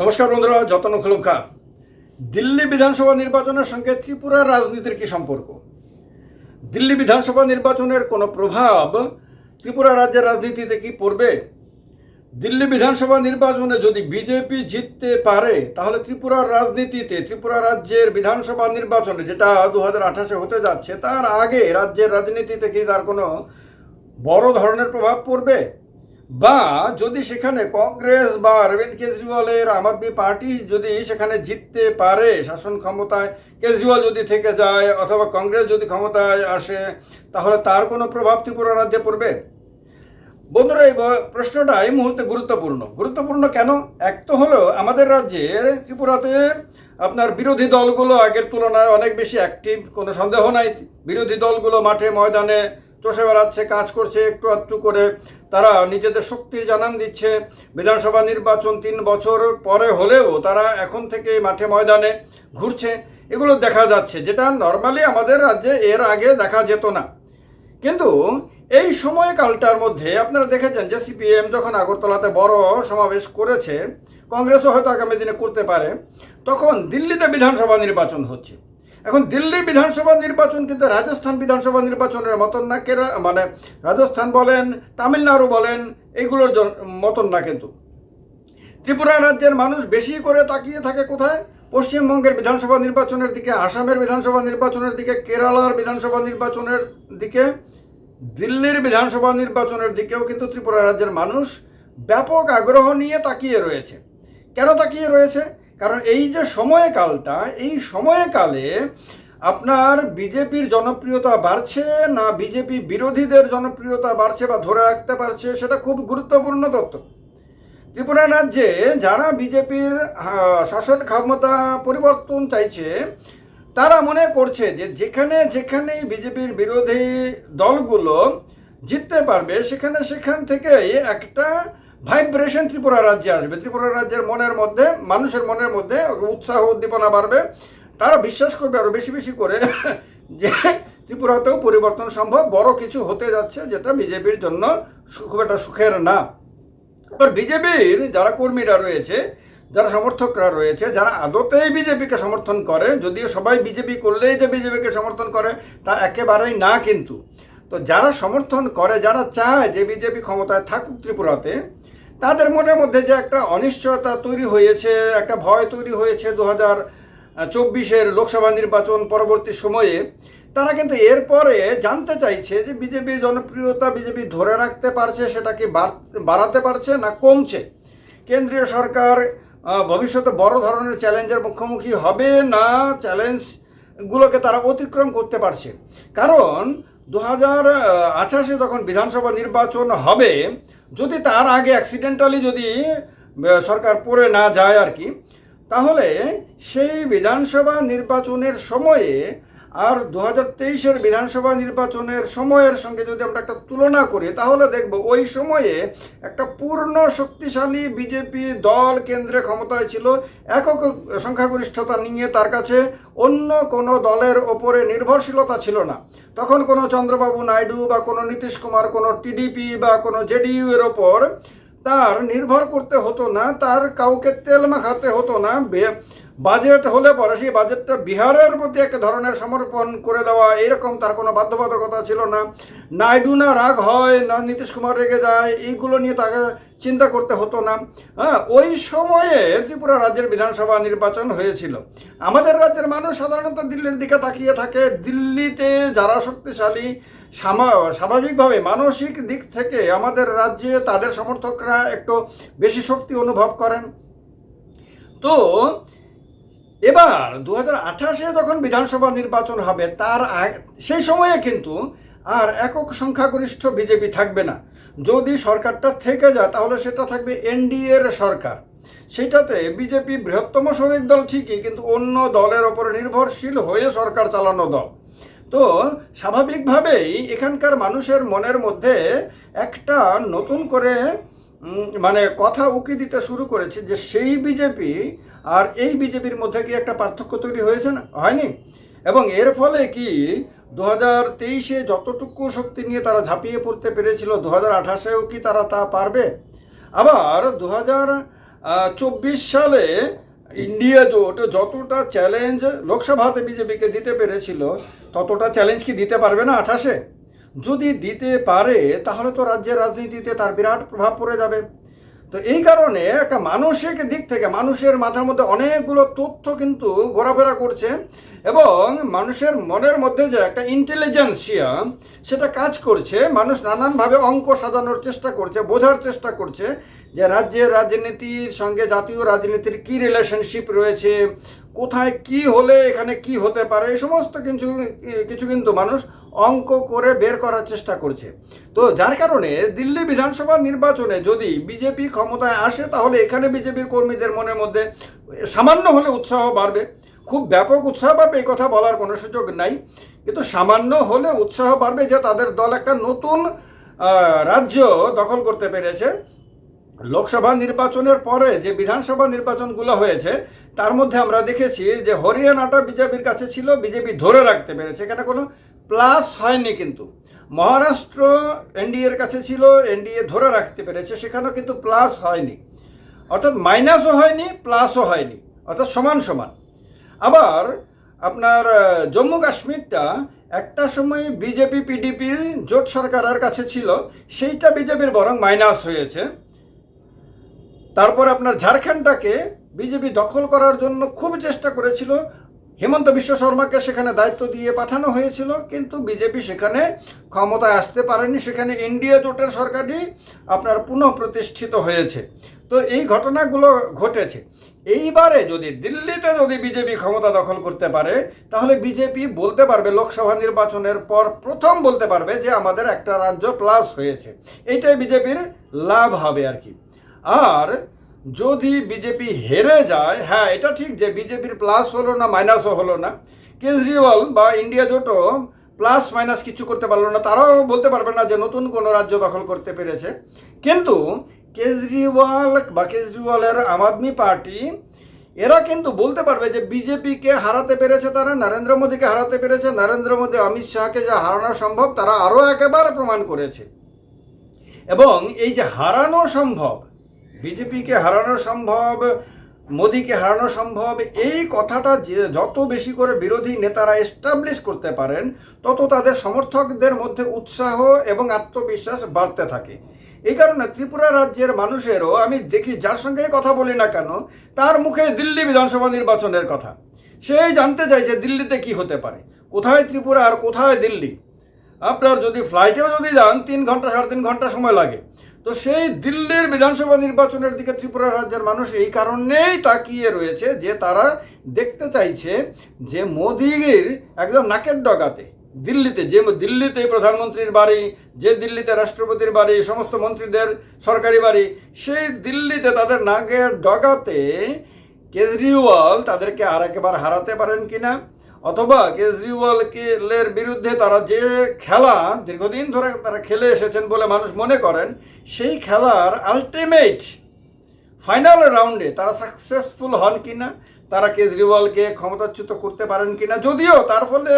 নমস্কার বন্ধুরা, যতন খোলকা দিল্লি বিধানসভা নির্বাচনের সঙ্গে ত্রিপুরার রাজনীতির কি সম্পর্ক? দিল্লি বিধানসভা নির্বাচনের কোনো প্রভাব ত্রিপুরা রাজ্যের রাজনীতিতে কি পড়বে? দিল্লি বিধানসভা নির্বাচনে যদি বিজেপি জিততে পারে, তাহলে ত্রিপুরার রাজনীতিতে, ত্রিপুরা রাজ্যের বিধানসভা নির্বাচনে যেটা দু হাজার আঠাশে হতে যাচ্ছে, তার আগে রাজ্যের রাজনীতিতে কি তার কোনো বড় ধরনের প্রভাব পড়বে? বা যদি সেখানে কংগ্রেস বা অরবিন্দ কেজরিওয়ালের আম আদমি পার্টি যদি সেখানে জিততে পারে শাসন ক্ষমতায়, কেজরিওয়াল যদি থেকে যায় অথবা কংগ্রেস যদি ক্ষমতায় আসে, তাহলে তার কোনো প্রভাব ত্রিপুরা রাজ্যে পড়বে? বন্ধুরা, এই প্রশ্নটা এই মুহূর্তে গুরুত্বপূর্ণ। গুরুত্বপূর্ণ কেন? এক তো হলো, আমাদের রাজ্যে ত্রিপুরাতে আপনার বিরোধী দলগুলো আগের তুলনায় অনেক বেশি অ্যাক্টিভ কোনো সন্দেহ নাই। বিরোধী দলগুলো মাঠে ময়দানে চষে বেড়াচ্ছে কাজ করছে, একটু একটু করে। তারা নিজেদের শক্তির জানান দিচ্ছে। বিধানসভা নির্বাচন তিন বছর পরে হলেও তারা এখন থেকে মাঠে ময়দানে ঘুরছে। এগুলো দেখা যাচ্ছে, যেটা নর্মালি আমাদের রাজ্যে এর আগে দেখা যেত না। কিন্তু এই সময়কালটার মধ্যে আপনারা দেখেছেন যে সিপিএম যখন আগরতলাতে বড় সমাবেশ করেছে, কংগ্রেসও হয়তো আগামী দিনে করতে পারে, তখন দিল্লিতে বিধানসভা নির্বাচন হচ্ছে। এখন দিল্লি বিধানসভা নির্বাচন কিন্তু রাজস্থান বিধানসভা নির্বাচনের মতন না। কেরা মানে রাজস্থান বলেন, তামিলনাড়ু বলেন এইগুলোর মতন না কিন্তু। ত্রিপুরা রাজ্যের মানুষ বেশি করে তাকিয়ে থাকে কোথায়? পশ্চিমবঙ্গের বিধানসভা নির্বাচনের দিকে, আসামের বিধানসভা নির্বাচনের দিকে, কেরালার বিধানসভা নির্বাচনের দিকে, দিল্লির বিধানসভা নির্বাচনের দিকেও কিন্তু ত্রিপুরা রাজ্যের মানুষ ব্যাপক আগ্রহ নিয়ে তাকিয়ে রয়েছে। কেন তাকিয়ে রয়েছে? কারণ এই যে সময়কালটা, এই সময়কালে আপনার বিজেপির জনপ্রিয়তা বাড়ছে না বিজেপি বিরোধীদের জনপ্রিয়তা বাড়ছে বা ধরে রাখতে পারছে, সেটা খুব গুরুত্বপূর্ণ তথ্য। ত্রিপুরা রাজ্যে যারা বিজেপির শাসন ক্ষমতা পরিবর্তন চাইছে, তারা মনে করছে যে যেখানে যেখানেই বিজেপির বিরোধী দলগুলো জিততে পারবে, সেখানে সেখান থেকেই একটা ভাইব্রেশন ত্রিপুরা রাজ্যে আসবে। ত্রিপুরা রাজ্যের মনের মধ্যে, মানুষের মনের মধ্যে উৎসাহ, উদ্দীপনা বাড়বে। তারা বিশ্বাস করবে আরও বেশি বেশি করে যে ত্রিপুরাতেও পরিবর্তন সম্ভব। বড় কিছু হতে যাচ্ছে যেটা বিজেপির জন্য খুব একটা সুখের না। এবার বিজেপির যারা কর্মীরা রয়েছে, যারা সমর্থকরা রয়েছে, যারা আদতেই বিজেপিকে সমর্থন করে, যদিও সবাই বিজেপি করলেই যে বিজেপিকে সমর্থন করে, তা একেবারেই না কিন্তু। তো যারা সমর্থন করে, যারা চায় যে বিজেপি ক্ষমতায় থাকুক ত্রিপুরাতে তাদের মনের মধ্যে যে একটা অনিশ্চয়তা তৈরি হয়েছে, একটা ভয় তৈরি হয়েছে দু হাজার চব্বিশের লোকসভা নির্বাচন পরবর্তী সময়ে, তারা কিন্তু এরপরে জানতে চাইছে যে বিজেপির জনপ্রিয়তা বিজেপি ধরে রাখতে পারছে, সেটা কি বাড়- বাড়াতে পারছে না কমছে? কেন্দ্রীয় সরকার ভবিষ্যতে বড় ধরনের চ্যালেঞ্জের মুখোমুখি হবে না? চ্যালেঞ্জগুলোকে তারা অতিক্রম করতে পারছে। কারণ দু হাজার আঠাশে যখন বিধানসভা নির্বাচন হবে, যদি তার আগে অ্যাক্সিডেন্টালি যদি সরকার পড়ে না যায় আর কি, তাহলে সেই বিধানসভা নির্বাচনের সময়ে আর দু হাজার তেইশের বিধানসভা নির্বাচনের সময়ের সঙ্গে যদি আমরা একটা তুলনা করি, তাহলে দেখব ওই সময়ে একটা পূর্ণ শক্তিশালী বিজেপি দল কেন্দ্রে ক্ষমতায় ছিল, একক সংখ্যাগরিষ্ঠতা নিয়ে তার কাছে অন্য কোনো দলের ওপরে নির্ভরশীলতা ছিল না। তখন কোনো চন্দ্রবাবু নাইডু বা কোনো নীতিশ কুমার, কোনো টিডিপি বা কোনো জেডিইউ এর ওপর তার নির্ভর করতে হতো না, তার কাউকে তেল মাখাতে হতো না বাজেট হলে পরে সেই বাজেটটা বিহারের প্রতি এক ধরনের সমর্পণ করে দেওয়া, এরকম তার কোনো বাধ্যবাধকতা ছিল না। নাইডু না রাগ হয়, না নীতিশ কুমার রেগে যায়, এইগুলো নিয়ে তাকে চিন্তা করতে হতো না। হ্যাঁ ওই সময়ে ত্রিপুরা রাজ্যের বিধানসভা নির্বাচন হয়েছিল। আমাদের রাজ্যের মানুষ সাধারণত দিল্লির দিকে তাকিয়ে থাকে। দিল্লিতে যারা শক্তিশালী স্বাভাবিকভাবে মানসিক দিক থেকে আমাদের রাজ্যে তাদের সমর্থকরা একটু বেশি শক্তি অনুভব করেন। তো এবার দু আঠাশে যখন বিধানসভা নির্বাচন হবে, তার সেই সময়ে কিন্তু আর একক সংখ্যাগরিষ্ঠ বিজেপি থাকবে না। যদি সরকারটা থেকে যায়, তাহলে সেটা থাকবে এনডিএর সরকার। সেটাতে বিজেপি বৃহত্তম শ্রমিক দল ঠিকই, কিন্তু অন্য দলের ওপর নির্ভরশীল হয়ে সরকার চালানো দল। তো স্বাভাবিকভাবেই এখানকার মানুষের মনের মধ্যে একটা নতুন করে মানে কথা উকি দিতে শুরু করেছে যে সেই বিজেপি আর এই বিজেপির মধ্যে কি একটা পার্থক্য তৈরি হয়েছে না? হয়নি? এবং এর ফলে কি দু হাজার তেইশে যতটুকু শক্তি নিয়ে তারা ঝাঁপিয়ে পড়তে পেরেছিল, দু হাজার আঠাশেও কি তারা তা পারবে? আবার দু হাজার চব্বিশ সালে ইন্ডিয়া জোট যতটা চ্যালেঞ্জ লোকসভাতে বিজেপিকে দিতে পেরেছিল, ততটা চ্যালেঞ্জ কি দিতে পারবে না আঠাশে? যদি দিতে পারে, তাহলে তো রাজ্যের রাজনীতিতে তার বিরাট প্রভাব পড়ে যাবে। তো এই কারণে একটা মানসিক দিক থেকে মানুষের মাথার মধ্যে অনেকগুলো তথ্য কিন্তু ঘোরাফেরা করছে এবং মানুষের মনের মধ্যে যে একটা ইন্টেলিজেন্সিয়া সেটা কাজ করছে। মানুষ নানানভাবে অঙ্ক সাজানোর চেষ্টা করছে, বোঝার চেষ্টা করছে যে রাজ্যের রাজনীতির সঙ্গে জাতীয় রাজনীতির কি রিলেশনশিপ রয়েছে কোথায় কি হলে, এখানে কি হতে পারে, এই সমস্ত কিছু কিছু কিন্তু মানুষ অঙ্ক করে বের করার চেষ্টা করছে। তো যার কারণে দিল্লি বিধানসভা নির্বাচনে যদি বিজেপি ক্ষমতায় আসে, তাহলে এখানে বিজেপির কর্মীদের মনের মধ্যে সামান্য হলে উৎসাহ বাড়বে। খুব ব্যাপক উৎসাহ বাড়বে, এই কথা বলার কোনো সুযোগ নাই। কিন্তু সামান্য হলে উৎসাহ বাড়বে যে তাদের দল একটা নতুন রাজ্য দখল করতে পেরেছে। লোকসভা নির্বাচনের পরে যে বিধানসভা নির্বাচনগুলো হয়েছে, তার মধ্যে আমরা দেখেছি যে হরিয়ানাটা বিজেপির কাছে ছিল, বিজেপি ধরে রাখতে পেরেছে। এখানে কোনো প্লাস হয়নি কিন্তু। মহারাষ্ট্র এনডিএর কাছে ছিল, এনডিএ ধরে রাখতে পেরেছে, সেখানেও কিন্তু প্লাস হয়নি। অর্থাৎ মাইনাসও হয়নি প্লাসও হয়নি। অর্থাৎ সমান সমান। আবার আপনার জম্মু কাশ্মীরটা একটা সময় বিজেপি পিডিপির জোট সরকারের কাছে ছিল, সেইটা বিজেপির বরং মাইনাস হয়েছে। তারপর আপনার ঝাড়খণ্ডটাকে বিজেপি দখল করার জন্য খুব চেষ্টা করেছিল। হেমন্ত বিশ্ব শর্মাকে সেখানে দায়িত্ব দিয়ে পাঠানো হয়েছিল, কিন্তু বিজেপি সেখানে ক্ষমতায় আসতে পারেনি। সেখানে ইন্ডিয়া জোটের সরকারই আপনার পুনঃপ্রতিষ্ঠিত হয়েছে। তো এই ঘটনাগুলো ঘটেছে। এইবারে যদি দিল্লিতে যদি বিজেপি ক্ষমতা দখল করতে পারে, তাহলে বিজেপি বলতে পারবে, লোকসভা নির্বাচনের পর প্রথম বলতে পারবে যে আমাদের একটা রাজ্য প্লাস হয়েছে। এইটাই বিজেপির লাভ হবে আর কি। আর যদি বিজেপি হেরে যায় হ্যাঁ এটা ঠিক যে বিজেপির প্লাস হলো না মাইনাসও হলো না। কেজরিওয়াল বা ইন্ডিয়া জোটও প্লাস মাইনাস কিছু করতে পারল না। তারাও বলতে পারবে না যে নতুন কোনো রাজ্য দখল করতে পেরেছে। কিন্তু কেজরিওয়াল বা কেজরিওয়ালের আম আদমি পার্টি, এরা কিন্তু বলতে পারবে যে বিজেপিকে হারাতে পেরেছে তারা, নরেন্দ্র মোদীকে হারাতে পেরেছে। নরেন্দ্র মোদী, অমিত শাহকে যা হারানো সম্ভব, তারা আরও একেবারে প্রমাণ করেছে। এবং এই যে হারানো সম্ভব বিজেপিকে হারানো সম্ভব, মোদিকে হারানো সম্ভব, এই কথাটা যে যত বেশি করে বিরোধী নেতারা এস্টাবলিশ করতে পারেন, তত তাদের সমর্থকদের মধ্যে উৎসাহ এবং আত্মবিশ্বাস বাড়তে থাকে। এই কারণে ত্রিপুরা রাজ্যের মানুষেরও, আমি দেখি যার সঙ্গে কথা বলি না কেন, তার মুখে দিল্লি বিধানসভা নির্বাচনের কথা। সেই জানতে চাইছে দিল্লিতে কি হতে পারে। কোথায় ত্রিপুরা আর কোথায় দিল্লি? আপনার যদি ফ্লাইটেও যদি যান, তিন ঘণ্টা, সাড়ে তিন ঘণ্টা সময় লাগে। তো সেই দিল্লির বিধানসভা নির্বাচনের দিকে ত্রিপুরা রাজ্যের মানুষ এই কারণেই তাকিয়ে রয়েছে যে তারা দেখতে চাইছে যে মোদির একদম নাকের ডগাতে দিল্লিতে, যে দিল্লিতে প্রধানমন্ত্রীর বাড়ি, যে দিল্লিতে রাষ্ট্রপতির বাড়ি, সমস্ত মন্ত্রীদের সরকারি বাড়ি, সেই দিল্লিতে তাদের নাকের ডগাতে কেজরিওয়াল তাদেরকে আর একবার হারাতে পারেন কিনা? অথবা কেজরিওয়ালের বিরুদ্ধে তারা যে খেলা দীর্ঘদিন ধরে তারা খেলে এসেছেন বলে মানুষ মনে করেন, সেই খেলার আলটিমেট ফাইনাল রাউন্ডে তারা সাকসেসফুল হন কি না তারা কেজরিওয়ালকে ক্ষমতাচ্যুত করতে পারেন কি না যদিও তার ফলে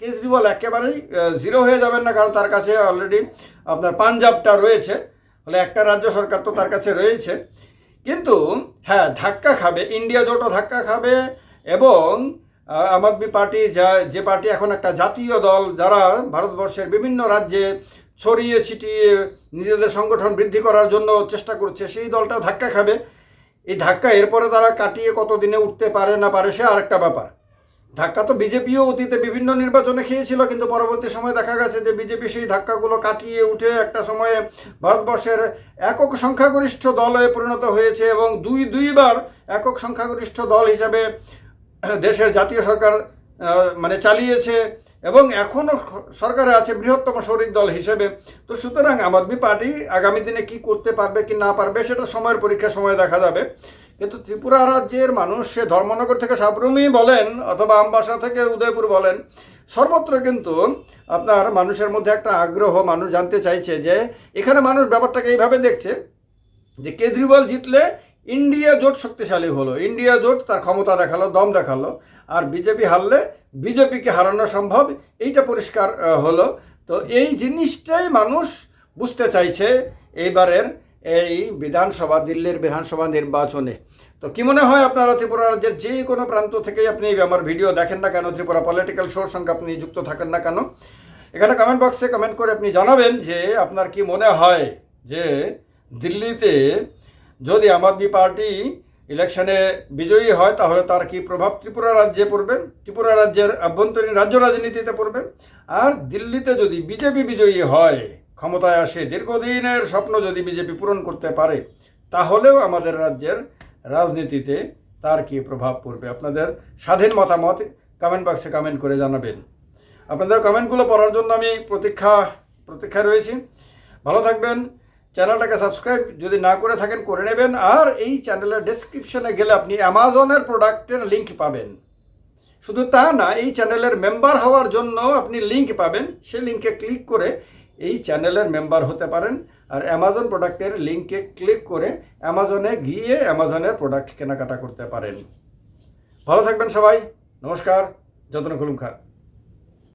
কেজরিওয়াল একেবারেই জিরো হয়ে যাবেন না, কারণ তার কাছে অলরেডি আপনার পাঞ্জাবটা রয়েছে, ফলে একটা রাজ্য সরকার তো তার কাছে রয়েছে। কিন্তু হ্যাঁ ধাক্কা খাবে ইন্ডিয়া জোটও ধাক্কা খাবে এবং আম আদমি পার্টি যা, যে পার্টি এখন একটা জাতীয় দল, যারা ভারতবর্ষের বিভিন্ন রাজ্যে ছড়িয়ে ছিটিয়ে নিজেদের সংগঠন বৃদ্ধি করার জন্য চেষ্টা করছে, সেই দলটা ধাক্কা খাবে। এই ধাক্কা এরপরে তারা কাটিয়ে কত দিনে উঠতে পারে না পারে, সে আরেকটা ব্যাপার। ধাক্কা তো বিজেপিও অতীতে বিভিন্ন নির্বাচনে খেয়েছিল, কিন্তু পরবর্তী সময় দেখা গেছে যে বিজেপি সেই ধাক্কাগুলো কাটিয়ে উঠে একটা সময়ে ভারতবর্ষের একক সংখ্যাগরিষ্ঠ দলে পরিণত হয়েছে এবং দুই দুইবার একক সংখ্যাগরিষ্ঠ দল হিসাবে দেশের জাতীয় সরকার মানে চালিয়েছে এবং এখনও সরকারে আছে বৃহত্তম শরিক দল হিসেবে। তো সুতরাং আম আদমি পার্টি আগামী দিনে কি করতে পারবে, কি না পারবে, সেটা সময়ের পরীক্ষার সময় দেখা যাবে। কিন্তু ত্রিপুরা রাজ্যের মানুষ, সে ধর্মনগর থেকে সাবরুমি বলেন অথবা আমবাসা থেকে উদয়পুর বলেন, সর্বত্র কিন্তু আপনার মানুষের মধ্যে একটা আগ্রহ, মানুষ জানতে চাইছে যে, এখানে মানুষ ব্যাপারটাকে এইভাবে দেখছে যে, কেজরিওয়াল জিতলে ইন্ডিয়া জোট শক্তিশালী হলো। ইন্ডিয়া জোট তার ক্ষমতা দেখাল, দম দেখাল। আর বিজেপি হারলে বিজেপিকে হারানো সম্ভব, এইটা পরিষ্কার হলো। তো এই জিনিসটাই মানুষ বুঝতে চাইছে এইবারের এই বিধানসভা, দিল্লির বিধানসভা নির্বাচনে। তো কি মনে হয় আপনারা ত্রিপুরা রাজ্যের যে কোনো প্রান্ত থেকেই আপনি আমার ভিডিও দেখেন না কেন? ত্রিপুরা পলিটিক্যাল শোর সঙ্গে আপনি যুক্ত থাকেন না কেন? এখানে কমেন্ট বক্সে কমেন্ট করে আপনি জানাবেন যে আপনার কি মনে হয় যে দিল্লিতে যদি আম আদমি পার্টি ইলেকশনে বিজয়ী হয়, তাহলে তার কি প্রভাব ত্রিপুরা রাজ্যে পড়বে? ত্রিপুরা রাজ্যের আভ্যন্তরীণ রাজ্য রাজনীতিতে পড়বে। আর দিল্লিতে যদি বিজেপি বিজয়ী হয়, ক্ষমতায় আসে, দীর্ঘদিনের স্বপ্ন যদি বিজেপি পূরণ করতে পারে, তাহলেও আমাদের রাজ্যের রাজনীতিতে তার কি প্রভাব পড়বে? আপনাদের স্বাধীন মতামত কমেন্ট বক্সে কমেন্ট করে জানাবেন। আপনাদের কমেন্টগুলো পড়ার জন্য আমি প্রতীক্ষা, প্রতীক্ষায় রয়েছি। ভালো থাকবেন। চ্যানেলটাকে সাবস্ক্রাইব যদি না করে থাকেন, করে নেবেন। আর এই চ্যানেলের ডেসক্রিপশনে গেলে আপনি অ্যামাজনের প্রোডাক্টের লিঙ্ক পাবেন। শুধু তা না, এই চ্যানেলের মেম্বার হওয়ার জন্য আপনি লিঙ্ক পাবেন। সেই লিঙ্কে ক্লিক করে এই চ্যানেলের মেম্বার হতে পারেন। আর অ্যামাজন প্রোডাক্টের লিঙ্কে ক্লিক করে অ্যামাজনে গিয়ে অ্যামাজনের প্রোডাক্ট কেনাকাটা করতে পারেন। ভালো থাকবেন সবাই। নমস্কার। যত্ন খুলুম খান